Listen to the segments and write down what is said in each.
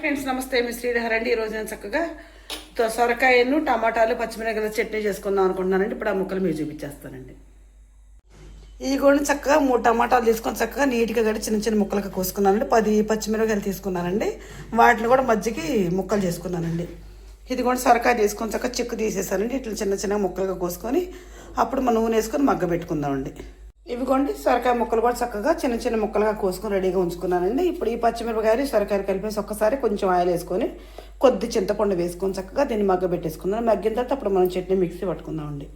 Friends నమస్తే. మీ శ్రీధర్ అండి. ఈరోజు నేను చక్కగా సొరకాయను టమాటాలు పచ్చిమిరపకాయలు చట్నీ చేసుకుందాం అనుకుంటున్నానండి. ఇప్పుడు ఆ ముక్కలు మీరు చూపించేస్తానండి. ఈ కూడా చక్కగా మూడు టమాటాలు తీసుకొని చక్కగా నీట్గా కట్టి చిన్న చిన్న ముక్కలుగా కోసుకున్నానండి. పది పచ్చిమిరపకాయలు తీసుకున్నానండి. వాటిని కూడా మధ్యకి ముక్కలు చేసుకున్నానండి. ఇది కూడా సొరకాయ తీసుకొని చక్కగా చిక్కు తీసేసానండి. ఇట్లా చిన్న చిన్న ముక్కలుగా కోసుకొని అప్పుడు మనం నూనె వేసుకొని మగ్గ పెట్టుకుందామండి. ఇవిగోండి సొరకాయ ముక్కలు కూడా చక్కగా చిన్న చిన్న ముక్కలుగా కోసుకొని రెడీగా ఉంచుకున్నానండి. ఇప్పుడు ఈ పచ్చిమిరపకాయలు సొరకాయలు కలిపేసి ఒక్కసారి కొంచెం ఆయిల్ వేసుకొని కొద్ది చింతపండు వేసుకొని చక్కగా దీన్ని మగ్గ పెట్టేసుకుందాం. మగ్గిన తర్వాత అప్పుడు మనం చట్నీ మిక్సీ పట్టుకుందామండి.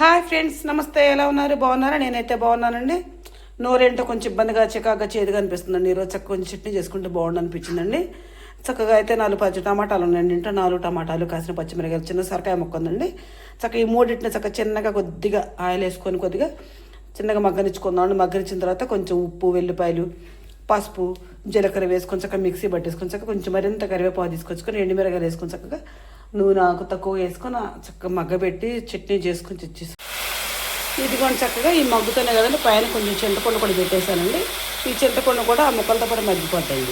హాయ్ ఫ్రెండ్స్ నమస్తే. ఎలా ఉన్నారు? బాగున్నారా? నేనైతే బాగున్నానండి. నోరేంటో కొంచెం ఇబ్బందిగా చికాగా చేదుగా అనిపిస్తుందండి. ఈరోజు చక్కగా కొంచెం చట్నీ చేసుకుంటే బాగుండు అనిపించిందండి. చక్కగా అయితే నాలుగు పచ్చి టమాటాలు ఉన్నాయండి. ఇంట్లో నాలుగు టమాటాలు కాసిన పచ్చిమిరకాయలు చిన్న సొరకాయ ముక్క ఉందండి. చక్కగా ఈ మూడింటిని చక్కగా చిన్నగా కొద్దిగా ఆయిల్ వేసుకొని కొద్దిగా చిన్నగా మగ్గనిచ్చుకుందాం మగ్గనిచ్చిన తర్వాత కొంచెం ఉప్పు వెల్లిపాయలు పసుపు జీలకర్ర వేసుకొని చక్కగా మిక్సీ పట్టేసుకొని చక్కగా కొంచెం మరింత కరివేపాకు తీసుకొచ్చుకొని ఎండుమిరగాయలు వేసుకొని చక్కగా నూనె ఆకు తక్కువ వేసుకొని చక్కగా మగ్గబెట్టి చట్నీ చేసుకొని తెచ్చేసి ఇదిగోండి చక్కగా ఈ మగ్గుతోనే కదండి పైన కొంచెం చింతపండు కూడా పెట్టేశానండి. ఈ చింతపండు కూడా ఆ ముక్కలతో పాటు మగ్గిపోతాయి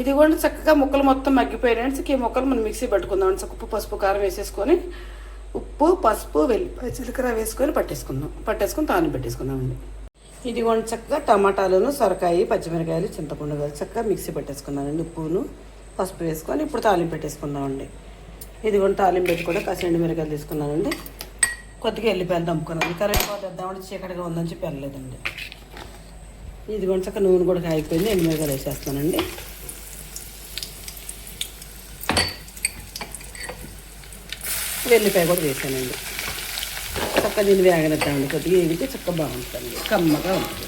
ఇది కూడా చక్కగా ముక్కలు మొత్తం మగ్గిపోయినాయి. ఈ ముక్కలు మనం మిక్సీ పట్టుకుందాం చక్క ఉప్పు పసుపు కారం వేసేసుకొని ఉప్పు పసుపు వెల్లిపాయ జీలకర్ర వేసుకొని పట్టేసుకుందాం. పట్టేసుకొని తాను పెట్టేసుకుందామండి. ఇది చక్కగా టమాటాలను సొరకాయ పచ్చిమిరకాయలు చింతపండు కలిసి చక్కగా మిక్సీ పెట్టేసుకున్నానండి ఉప్పును పసుపు వేసుకొని ఇప్పుడు తాలింపు పెట్టేసుకుందామండి. ఇది కూడా తాలింపు పెట్టి కూడా కాసిన ఎండు మిరకాయలు తీసుకున్నానండి. కొద్దిగా వెళ్ళిపోయాలి దమ్ముకున్నాను కరెంట్ పోతే చీకటిగా ఉందని చెప్పి వెళ్ళలేదండి. ఇది చక్కగా నూనె కూడా కాగిపోయింది ఎండుమిరకాయలు వేసేస్తానండి వెల్లిపాయ కూడా వేసానండి చక్కగా దీన్ని వేగనిద్దామండి కొద్దిగా వేగితే చక్కగా బాగుంటుంది. కమ్మగా ఉంటుంది.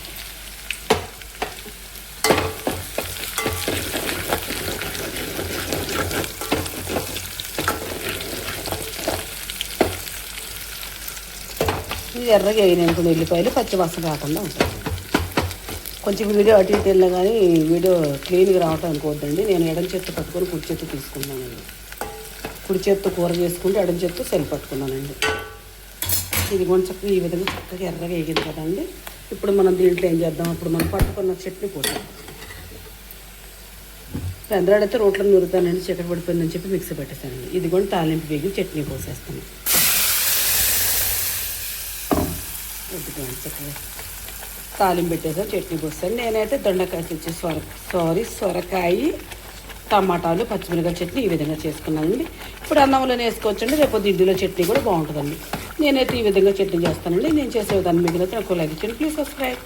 ఎర్రగా వేయననుకున్న వెల్లిపాయలు పచ్చి వాసన రాకుండా ఉంటుంది కొంచెం వీడియో అటు ఇటు వెళ్ళినా కానీ వీడియో క్లీన్గా రావటం అనుకోవద్దండి. నేను ఎడం చేత్తో పట్టుకొని కుడి చెట్టు తీసుకున్నానండి కుడి చేత్తో కూర చేసుకుంటే ఎడం చేత్తో సెల్ పట్టుకున్నానండి ఇది కూడా చక్కగా ఈ విధంగా చక్కగా ఎర్రగా వేగింది కదండి. ఇప్పుడు మనం దీంట్లో ఏం చేద్దాం? అప్పుడు మనం పట్టుకున్న చట్నీ పోసాం చంద్రాడైతే రోట్లో నూరుతానండి చక్కెర పడిపోయిందని చెప్పి మిక్సీ పెట్టేశానండి. ఇది కూడా తాలింపు వేగి చట్నీ పోసేస్తాను వద్దుకోండి చక్కగా తాలింపు పెట్టేసాను చట్నీ పోస్తాను నేనైతే దొండకాయ తెచ్చి సొర సారీ సొరకాయ టమాటాలు పచ్చిమిరకాయ చట్నీ ఈ విధంగా చేసుకున్నానండి. ఇప్పుడు అన్నంలోనే వేసుకోవచ్చండి రేపు ఇడ్లీలో చట్నీ కూడా బాగుంటుందండి. నేనైతే ఈ విధంగా చట్నీ చేస్తానండి. నేను చేసే విధానం మిగిలితే నాకు లైక్ ఇచ్చండి ప్లీజ్ సబ్స్క్రైబ్.